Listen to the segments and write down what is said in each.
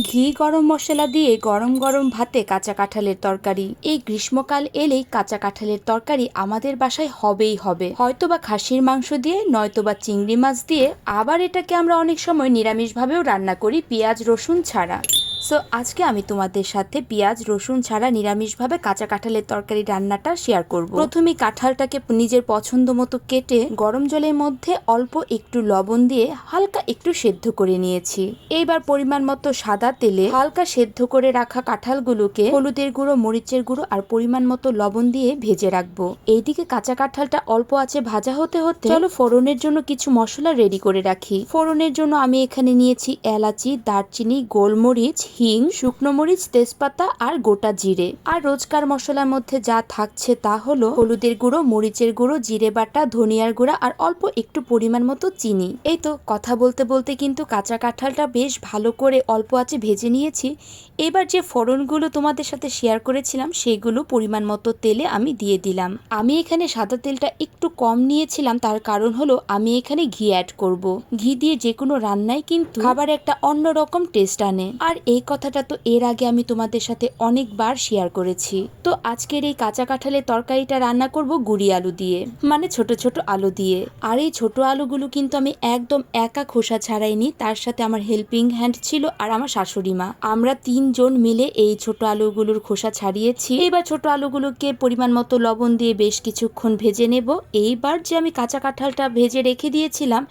ঘি গরম মশলা দিয়ে গরম গরম ভাতে কাঁচা কাঁঠালের তরকারি। এই গ্রীষ্মকাল এলেই কাঁচা কাঁঠালের তরকারি আমাদের বাসায় হবেই হবে। হয়তোবা খাসির মাংস দিয়ে, নয়তোবা চিংড়ি মাছ দিয়ে, আবার এটাকে আমরা অনেক সময় নিরামিষভাবেও রান্না করি পেঁয়াজ, রসুন ছাড়া। সো আজকে আমি তোমাদের সাথে পেঁয়াজ, রসুন ছাড়া নিরামিষভাবে কাঁচা কাঁঠালের তরকারি রান্নাটা শেয়ার করব। প্রথমে কাঁঠালটাকে নিজের পছন্দ মতো কেটে গরম জলের মধ্যে অল্প একটু লবণ দিয়ে হালকা একটু সেদ্ধ করে নিয়েছি। এইবার পরিমাণ মতো সাদা তেলে হালকা সেদ্ধ করে রাখা কাঁঠালগুলোকে হলুদের গুঁড়ো, মরিচের গুঁড়ো আর পরিমাণ মতো লবণ দিয়ে ভেজে রাখব। এইদিকে কাঁচা কাঁঠালটা অল্প আছে ভাজা হতে হতে চলো ফোড়নের জন্য কিছু মশলা রেডি করে রাখি। ফোড়নের জন্য আমি এখানে নিয়েছি এলাচি, দারচিনি, গোলমরিচ হিং, শুকনো মরিচ, তেজপাতা আর গোটা জিরে। আর রোজকার মশলার মধ্যে যা থাকছে তা হলো হলুদের গুঁড়ো, মরিচের গুঁড়ো, জিরে বাটা, ধনিয়ার গুঁড়া আর অল্প একটু পরিমাণ মতো চিনি। এই তো, কথা বলতে বলতে কিন্তু কাঁচা কাঁঠালটা বেশ ভালো করে অল্প আছে ভেজে নিয়েছি। এবার যে ফোড়নগুলো তোমাদের সাথে শেয়ার করেছিলাম, সেগুলো পরিমাণ মতো তেলে আমি দিয়ে দিলাম। আমি এখানে সাদা তেলটা একটু কম নিয়েছিলাম, তার কারণ হলো আমি এখানে ঘি অ্যাড করব। ঘি দিয়ে যে কোনো রান্নায় কিন্তু খাবার একটা অন্যরকম টেস্ট আনে। আর এই কথাটা তো এর আগে আমি তোমাদের সাথে অনেকবার শেয়ার করেছি। তো আজকের এই কাঁচা কাঁঠালের তরকারিটা রান্না করব গুড়ি আলু দিয়ে মানে ছোট ছোট আলু দিয়ে। আর এই ছোট আলুগুলো কিন্তু আমি একদম একা খোসা ছাড়াইনি, তার সাথে আমার হেল্পিং হ্যান্ড ছিল আর আমার শাশুড়ি মা। আমরা তিনজন মিলে এই ছোট আলুগুলোর খোসা ছাড়িয়েছি। এবার ছোট আলুগুলোকে পরিমাণ মতো লবণ দিয়ে বেশ কিছুক্ষণ ভেজে নেব। এইবার যে আমি কাঁচা কাঁঠালটা ভেজে রেখে দিয়েছিলাম,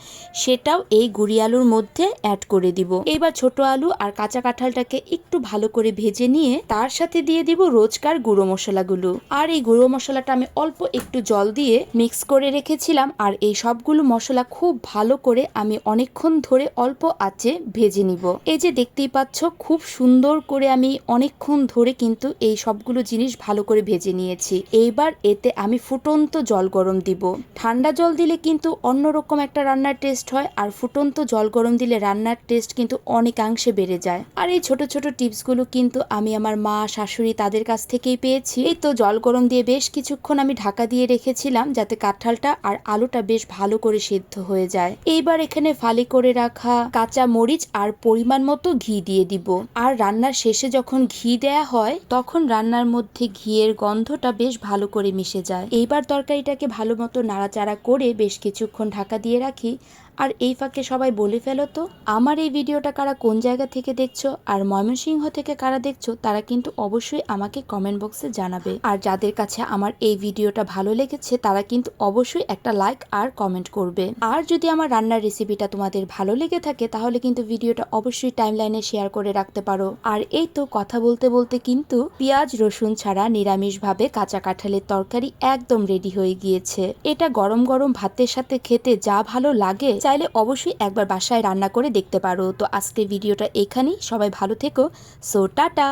সেটাও এই গুড়ি আলুর মধ্যে অ্যাড করে দিব। এবার ছোট আলু আর কাঁচা কাঁঠালটাকে একটু ভালো করে ভেজে নিয়ে তার সাথে দিয়ে দিব রোজকার গুঁড়ো মশলাগুলো। আর এই গুঁড়ো মশলাটা আমি অল্প একটু জল দিয়ে মিক্স করে রেখেছিলাম, আর এই সবগুলো মশলা খুব ভালো করে আমি অনেকক্ষণ ধরে অল্প আঁচে ভেজে নিব। এই যে দেখতেই পাচ্ছ, খুব সুন্দর করে আমি অনেকক্ষণ ধরে কিন্তু এই সবগুলো জিনিস ভালো করে ভেজে নিয়েছি। এইবার এতে আমি ফুটন্ত জল গরম দিব। ঠান্ডা জল দিলে কিন্তু অন্যরকম একটা রান্নার টেস্ট হয়, আর ফুটন্ত জল গরম দিলে রান্নার টেস্ট কিন্তু অনেকাংশে বেড়ে যায়। আর এই ছোট ছোট টিপসগুলো কিন্তু আমি আমার মা, শাশুড়ি তাদের কাছ থেকেই পেয়েছি। এই তো জল গরম দিয়ে বেশ কিছুক্ষণ আমি ঢাকা দিয়ে রেখেছিলাম যাতে কাঁঠালটা আর আলুটা বেশ ভালো করে সেদ্ধ হয়ে যায়। এইবার এখানে ফালি করে রাখা কাঁচা মরিচ আর পরিমাণ মতো ঘি দিয়ে দিব। আর রান্নার শেষে যখন ঘি দেয়া হয়, তখন রান্নার মধ্যে ঘিয়ের গন্ধটা বেশ ভালো করে মিশে যায়। এইবার তরকারিটাকে ভালো মতো নাড়াচাড়া করে বেশ কিছুক্ষণ ঢাকা দিয়ে রাখি। আর এই ফাঁকে সবাই বলে ফেলো তো, আমার এই ভিডিওটা কারা কোন জায়গা থেকে দেখছ আর ময়মনসিংহ থেকে কারা দেখছ তারা কিন্তু অবশ্যই আমাকে কমেন্ট বক্সে জানাবে। আর যাদের কাছে আমার এই ভিডিওটা ভালো লেগেছে তারা কিন্তু অবশ্যই একটা লাইক আর কমেন্ট করবে। আর যদি আমার রান্নার রেসিপিটা তোমাদের ভালো লেগে থাকে তাহলে কিন্তু ভিডিওটা অবশ্যই টাইমলাইনে শেয়ার করে রাখতে পারো। আর এই তো কথা বলতে বলতে কিন্তু পেঁয়াজ, রসুন ছাড়া নিরামিষভাবে কাঁচা কাঁঠালের তরকারি একদম রেডি হয়ে গিয়েছে। এটা গরম গরম ভাতের সাথে খেতে যা ভালো লাগে চাইলে অবশ্যই একবার বাসায় রান্না করে দেখতে পারো। তো আজকে ভিডিওটা এখানেই। সবাই ভালো থেকো। So, tata!